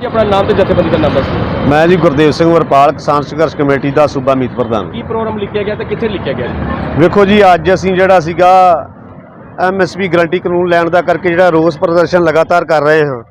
ਜੀ ਆਪਣਾ ਨਾਮ ਤੇ ਜਥੇਬੰਦੀ ਦਾ ਨਾਮ ਦੱਸੋ। ਮੈਂ ਜੀ ਗੁਰਦੇਵ ਸਿੰਘ ਵਰਪਾਲ ਕਿਸਾਨ ਸੰਘਰਸ਼ ਕਮੇਟੀ ਦਾ ਸੂਬਾ ਮੀਤ ਪ੍ਰਧਾਨ। ਕੀ ਪ੍ਰੋਗਰਾਮ ਲਿਖਿਆ ਗਿਆ ਤੇ ਕਿੱਥੇ ਲਿਖਿਆ ਗਿਆ ਜੀ? ਵੇਖੋ ਜੀ ਅੱਜ ਅਸੀਂ ਜਿਹੜਾ ਸੀਗਾ ਐਮਐਸਪੀ ਗਰੰਟੀ ਕਾਨੂੰਨ ਲੈਣ ਦਾ ਕਰਕੇ ਜਿਹੜਾ ਰੋਸ ਪ੍ਰਦਰਸ਼ਨ ਲਗਾਤਾਰ ਕਰ ਰਹੇ ਹਾਂ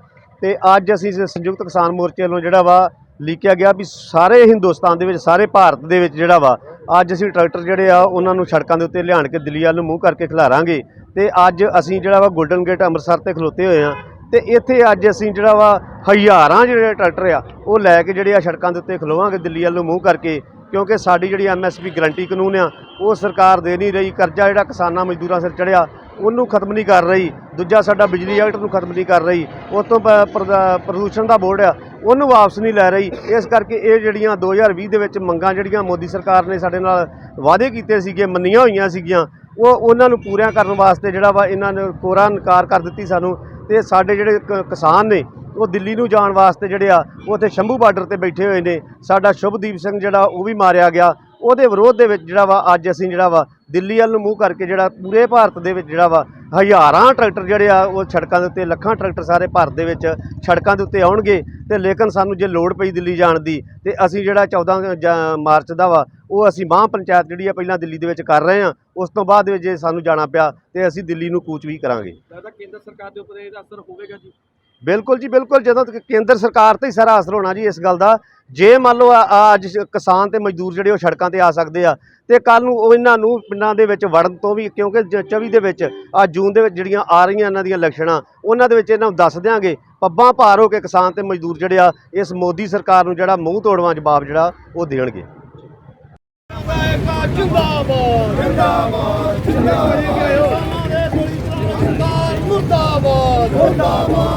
ਤੇ ਅੱਜ ਅਸੀਂ ਸੰਯੁਕਤ ਕਿਸਾਨ ਮੋਰਚੇ ਵੱਲੋਂ ਜਿਹੜਾ ਵਾ ਲਿਖਿਆ ਗਿਆ ਵੀ ਸਾਰੇ ਹਿੰਦੁਸਤਾਨ ਦੇ ਵਿੱਚ ਸਾਰੇ ਭਾਰਤ ਦੇ ਵਿੱਚ ਜਿਹੜਾ ਵਾ ਅੱਜ ਅਸੀਂ ਟਰੈਕਟਰ ਜਿਹੜੇ ਆ ਉਹਨਾਂ ਨੂੰ ਸੜਕਾਂ ਦੇ ਉੱਤੇ ਲਿਆਣ ਕੇ ਦਿੱਲੀ ਵੱਲ ਨੂੰ ਮੂੰਹ ਕਰਕੇ ਖਿਲਾਰਾਂਗੇ ਤੇ ਅੱਜ ਅਸੀਂ ਜਿਹੜਾ ਵਾ ਗੋਲਡਨ ਗੇਟ ਅੰਮ੍ਰਿਤਸਰ ਤੇ ਖਲੋਤੇ ਹੋਏ ਆ ਤੇ ਇੱਥੇ ਅੱਜ ਅਸੀਂ ਜਿਹੜਾ ਵਾ ਹਜ਼ਾਰਾਂ ਜਿਹੜੇ ਟਰੈਕਟਰ ਆ, ਉਹ ਲੈ ਕੇ ਜਿਹੜੇ ਆ ਸੜਕਾਂ ਦੇ ਉੱਤੇ ਖਲੋਵਾਂਗੇ, ਦਿੱਲੀ ਵੱਲ ਨੂੰ ਮੂੰਹ ਕਰਕੇ, ਕਿਉਂਕਿ ਸਾਡੀ ਜਿਹੜੀ ਐਮਐਸਪੀ ਗਰੰਟੀ ਕਾਨੂੰਨ ਆ, ਉਹ ਸਰਕਾਰ ਦੇ ਨਹੀਂ ਰਹੀ, ਕਰਜ਼ਾ ਜਿਹੜਾ ਕਿਸਾਨਾਂ ਮਜ਼ਦੂਰਾਂ ਸਿਰ ਚੜਿਆ ਉਹਨੂੰ ਖਤਮ ਨਹੀਂ ਕਰ ਰਹੀ, ਦੂਜਾ ਸਾਡਾ ਬਿਜਲੀ ਐਕਟ ਨੂੰ ਖਤਮ ਨਹੀਂ ਕਰ ਰਹੀ ਉਸ ਤੋਂ ਪ੍ਰਦੂਸ਼ਣ ਦਾ ਬੋਰਡ ਆ, ਉਹਨੂੰ ਵਾਪਸ ਨਹੀਂ ਲੈ ਰਹੀ, ਇਸ ਕਰਕੇ ਇਹ ਜਿਹੜੀਆਂ 2020 ਦੇ ਵਿੱਚ ਮੰਗਾਂ ਜਿਹੜੀਆਂ ਮੋਦੀ ਸਰਕਾਰ ਨੇ ਸਾਡੇ ਨਾਲ ਵਾਅਦੇ ਕੀਤੇ ਸੀਗੇ, ਮੰਨੀਆਂ ਹੋਈਆਂ ਸੀਗੀਆਂ, ਉਹ ਉਹਨਾਂ ਨੂੰ ਪੂਰੀਆਂ ਕਰਨ ਵਾਸਤੇ ਜਿਹੜਾ ਵਾ ਇਹਨਾਂ ਨੇ ਕੋਰਾ ਇਨਕਾਰ ਕਰ ਦਿੱਤੀ ਸਾਨੂੰ ਤੇ ਸਾਡੇ ਜਿਹੜੇ ਕ- ਕਿਸਾਨ ਨੇ, ਉਹ ਦਿੱਲੀ ਨੂੰ ਜਾਣ ਵਾਸਤੇ ਜਿਹੜੇ ਆ, ਉਹ ਉੱਥੇ ਸ਼ੰਭੂ ਬਾਰਡਰ ਤੇ ਬੈਠੇ ਹੋਏ ਨੇ। ਸਾਡਾ ਸ਼ੁਭਦੀਪ ਸਿੰਘ ਜਿਹੜਾ, ਉਹ ਵੀ ਮਾਰਿਆ ਗਿਆ। ਉਹਦੇ ਵਿਰੋਧ ਦੇ ਵਿੱਚ ਜਿਹੜਾ ਵਾ, ਅੱਜ ਅਸੀਂ ਜਿਹੜਾ ਵਾ, ਦਿੱਲੀ ਵੱਲ ਨੂੰ ਮੂੰਹ ਕਰਕੇ ਜਿਹੜਾ, ਪੂਰੇ ਭਾਰਤ ਦੇ ਵਿੱਚ ਜਿਹੜਾ ਵਾ ਹਜ਼ਾਰਾਂ ਟਰੈਕਟਰ ਜਿਹੜੇ ਆ, ਉਹ ਸੜਕਾਂ ਦੇ ਉੱਤੇ, ਲੱਖਾਂ ਟਰੈਕਟਰ ਸਾਰੇ ਭਾਰਤ ਦੇ ਵਿੱਚ ਸੜਕਾਂ ਦੇ ਉੱਤੇ ਆਉਣਗੇ ਤੇ ਲੇਕਿਨ ਸਾਨੂੰ ਜੇ ਲੋੜ ਪਈ ਦਿੱਲੀ ਜਾਣ ਦੀ, ਤੇ ਅਸੀਂ ਜਿਹੜਾ 14 ਜਾਂ ਮਾਰਚ ਦਾ ਵਾ, ਉਹ ਅਸੀਂ ਮਾਂ ਪੰਚਾਇਤ ਜਿਹੜੀ ਆ ਪਹਿਲਾਂ ਦਿੱਲੀ ਦੇ ਵਿੱਚ ਕਰ ਰਹੇ ਆ, ਉਸ ਤੋਂ ਬਾਅਦ ਵਿੱਚ ਜੇ ਸਾਨੂੰ ਜਾਣਾ ਪਿਆ, ਤੇ ਅਸੀਂ ਦਿੱਲੀ ਨੂੰ ਕੂਚ ਵੀ ਕਰਾਂਗੇ। ਲੱਗਦਾ ਕੇਂਦਰ ਸਰਕਾਰ ਦੇ ਉੱਪਰ ਇਹਦਾ ਅਸਰ ਹੋਵੇਗਾ ਜੀ? ਬਿਲਕੁਲ ਜੀ, ਬਿਲਕੁਲ। ਜਦੋਂ ਤੱਕ ਕੇਂਦਰ ਸਰਕਾਰ ਤੇ ਹੀ ਸਾਰਾ ਅਸਰ ਹੋਣਾ ਜੀ ਇਸ ਗੱਲ ਦਾ, ਜੇ ਮੰਨ ਲਓ ਅੱਜ ਕਿਸਾਨ ਤੇ ਮਜ਼ਦੂਰ ਜਿਹੜੇ ਉਹ ਸੜਕਾਂ ਤੇ ਆ ਸਕਦੇ ਆ, ਤੇ ਕੱਲ ਨੂੰ ਉਹ ਇਹਨਾਂ ਨੂੰ ਪਿੰਡਾਂ ਦੇ ਵਿੱਚ ਵੜਨ ਤੋਂ ਵੀ, ਕਿਉਂਕਿ ਜ- 24 ਦੇ ਵਿੱਚ ਆ ਜੂਨ ਦੇ ਵਿੱਚ ਜਿਹੜੀਆਂ ਆ ਰਹੀਆਂ ਇਹਨਾਂ ਦੀਆਂ ਇਲੈਕਸ਼ਨਾਂ ਉਹਨਾਂ ਦੇ ਵਿੱਚ ਇਹਨਾਂ ਨੂੰ ਦੱਸ ਦਿਆਂਗੇ। ਪੱਬਾਂ ਭਾਰ ਹੋ ਕੇ ਕਿਸਾਨ ਤੇ ਮਜ਼ਦੂਰ ਜਿਹੜੇ ਆ, ਇਸ ਮੋਦੀ ਸਰਕਾਰ ਨੂੰ ਜਿਹੜਾ ਮੂੰਹ ਤੋੜਵਾਂ ਜਵਾਬ ਜਿਹੜਾ, ਉਹ ਦੇਣਗੇ। ਮੋਦੀ ਸਰਕਾਰ ਮੁਰਦਾਬਾਦ ਮੁਰਦਾਬਾਦ ਮੁਰਦਾਬਾਦ